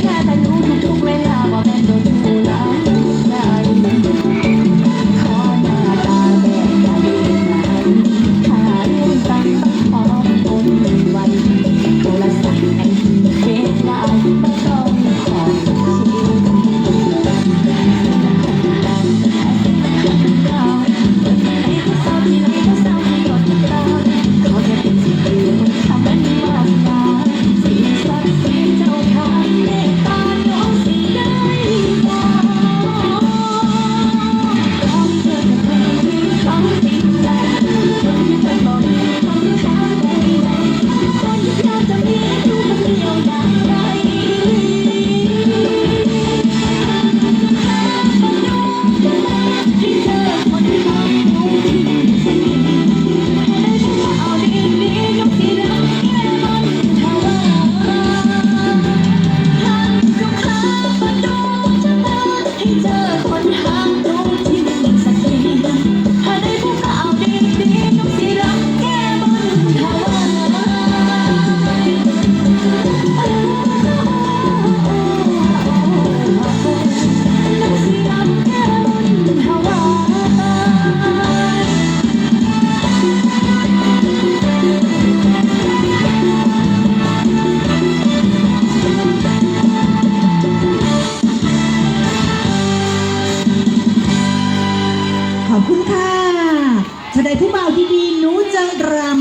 แค่แต่รู้ทุกๆเวลาว่าเป็นตัว ขอบคุณค่ะจะายผู้บ่าวที่ดีนูเจะรำ